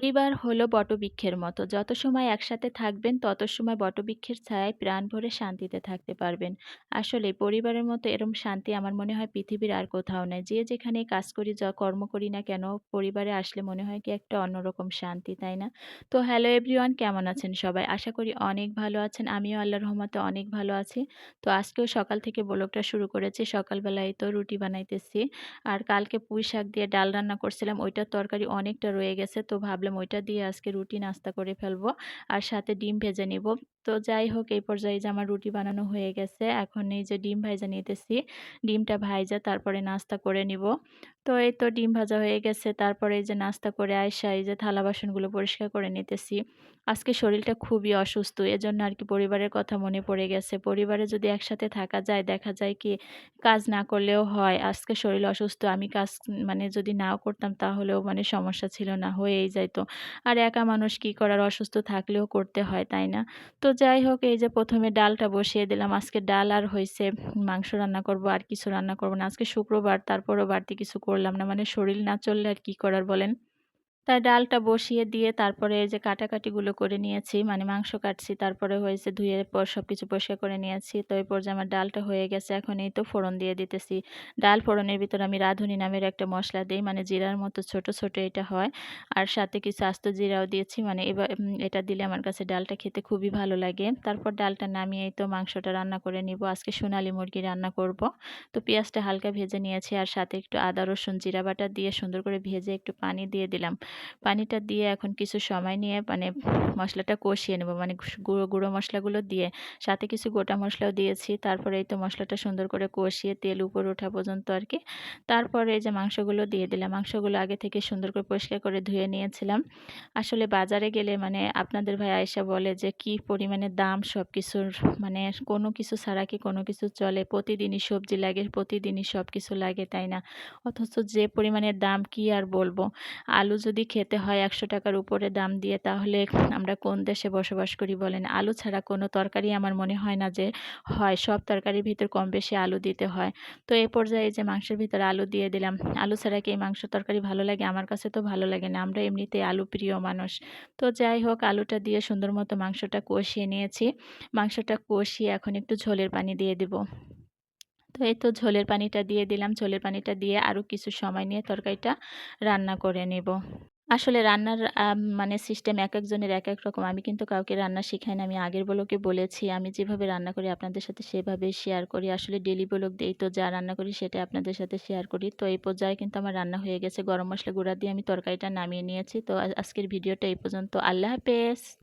পরিবার হলো বটবৃক্ষের মতো। যত সময় একসাথে থাকবেন, তত সময় বটবৃক্ষের ছায়ায় প্রাণ ভরে শান্তিতে থাকতে পারবেন। আসলে পরিবারের মতো এরম শান্তি আমার মনে হয় পৃথিবীর আর কোথাও নাই। যে যেখানেই কাজ করি, যা কর্ম করি না কেন, পরিবারে আসলে মনে হয় কি একটা অন্যরকম শান্তি, তাই না? তো হ্যালো এভরিওয়ান কেমন আছেন সবাই? আশা করি অনেক ভালো আছেন। আমিও আল্লাহর রহমতে অনেক ভালো আছি। তো আজকেও সকাল থেকে ব্লগটা শুরু করেছি। সকালবেলায় তো রুটি বানাইতেছি। আর কালকে পুঁই শাক দিয়ে ডাল রান্না করছিলাম। ওইটার তরকারি অনেকটা রয়ে গেছে। তো ভাবলাম ওইটা দিয়ে আজকে রুটি নাস্তা করে ফেলব। আর সাথে ডিম ভেজে নিব। তো যাই হোক, এই পর্যায়ে যে আমার রুটি বানানো হয়ে গেছে। এখন এই যে ডিম ভাইজা নিতেছি। ডিমটা ভাইজা তারপরে নাস্তা করে নিব। তো এই তো ডিম ভাজা হয়ে গেছে। তারপরে এই যে নাস্তা করে আইসা এই যে থালা বাসনগুলো পরিষ্কার করে নিতেছি। আজকে শরীরটা খুবই অসুস্থ। এজন্য আর কি পরিবারের কথা মনে পড়ে গেছে। পরিবারে যদি একসাথে থাকা যায়, দেখা যায় কি কাজ না করলেও হয়। আজকে শরীর অসুস্থ। আমি কাজ মানে যদি নাও করতাম তাহলেও মানে সমস্যা ছিল না, হয়েই যাইতো। আর একা মানুষ কি করার অসুস্থ থাকলেও করতে হয়, তাই না? তো যাই হোক এই যে প্রথমে ডালটা বসিয়ে দিলাম। আজকে ডাল আর হয়েছে মাংস রান্না করব আর কিছু রান্না করব না। আজকে শুক্রবার তারপরও বাড়তি কিছু করলাম না। মানে শরীর না চললে আর কি করার বলেন? তাই ডালটা বসিয়ে দিয়ে তারপরে যে কাটাকাটিগুলো করে নিয়েছি মানে মাংস কাটছি, তারপরে হয়েছে ধুয়ে পর সব কিছু পরিষ্কার করে নিয়েছি। তো এই পর্যায়ে আমার ডালটা হয়ে গেছে, এখন এই তো ফোড়ন দিয়ে দিতেছি। ডাল ফোড়নের ভিতর আমি রাঁধুনি নামের একটা মশলা দিই মানে জিরার মতো ছোট ছোট এটা হয়। আর সাথে কিছু আস্ত জিরাও দিয়েছি মানে এবার এটা দিলে আমার কাছে ডালটা খেতে খুবই ভালো লাগে। তারপর ডালটা নামিয়ে তো মাংসটা রান্না করে নিব। আজকে সোনালি মুরগি রান্না করব। তো পেঁয়াজটা হালকা ভেজে নিয়েছি, আর সাথে একটু আদা, রসুন, জিরা বাটা দিয়ে সুন্দর করে ভেজে একটু পানি দিয়ে দিলাম। পানিটা দিয়ে এখন কিছু সময় নিয়ে মানে মশলাটা কষিয়ে নেব। মানে গুঁড়ো গুঁড়ো মশলাগুলো দিয়ে সাথে কিছু গোটা মশলাও দিয়েছি। তারপরে এই তো মশলাটা সুন্দর করে কষিয়ে তেল উপর ওঠা পর্যন্ত আর কি তারপরে এই যে মাংসগুলো দিয়ে দিলাম, মাংসগুলো আগে থেকে সুন্দর করে পরিষ্কার করে ধুয়ে নিয়েছিলাম। আসলে বাজারে গেলে মানে আপনাদের ভাই আয়সা বলে যে, কি পরিমাণে দাম সব কিছুর মানে কোনো কিছু ছাড়া কি কোনো কিছু চলে? প্রতিদিনই সবজি লাগে, প্রতিদিনই সব কিছু লাগে, তাই না? অথচ যে পরিমাণের দাম কি আর বলব? আলু যদি খেতে হয় একশো টাকার উপরে দাম দিয়ে, তাহলে আমরা কোন দেশে বসবাস করি বলেন? আলু ছাড়া কোনো তরকারি আমার মনে হয় না যে হয়, সব তরকারির ভিতর কম বেশি আলু দিতে হয়। তো এই পর্যায়ে যে মাংসের ভিতরে আলু দিয়ে দিলাম, আলু ছাড়া কি মাংস তরকারি ভালো লাগে? আমার কাছে তো ভালো লাগে না, আমরা এমনিতে আলু প্রিয় মানুষ। তো যাই হোক, আলুটা দিয়ে সুন্দর মতো মাংসটা কষিয়ে নিয়েছি। মাংসটা কষিয়ে এখন একটু ঝোলের পানি দিয়ে দিব। তো এই তো ঝোলের পানিটা দিয়ে দিলাম। ঝোলের পানিটা দিয়ে আরও কিছু সময় নিয়ে তরকারিটা রান্না করে নেব। আসলে রান্নার মানে সিস্টেম এক একজনের এক এক রকম। আমি কিন্তু কাউকে রান্না শেখাই না। আমি আগের বলোকে বলেছি, আমি যেভাবে রান্না করি আপনাদের সাথে সেভাবে শেয়ার করি। আসলে ডেলি ব্লগ দিই তো যা রান্না করি সেটা আপনাদের সাথে শেয়ার করি। তো এই পর্যায়ে কিন্তু আমার রান্না হয়ে গেছে। গরম মশলা গুঁড়া দিয়ে আমি তরকারিটা নামিয়ে নিয়েছি। তো আজকের ভিডিওটা এই পর্যন্ত। আল্লাহ হাফেজ।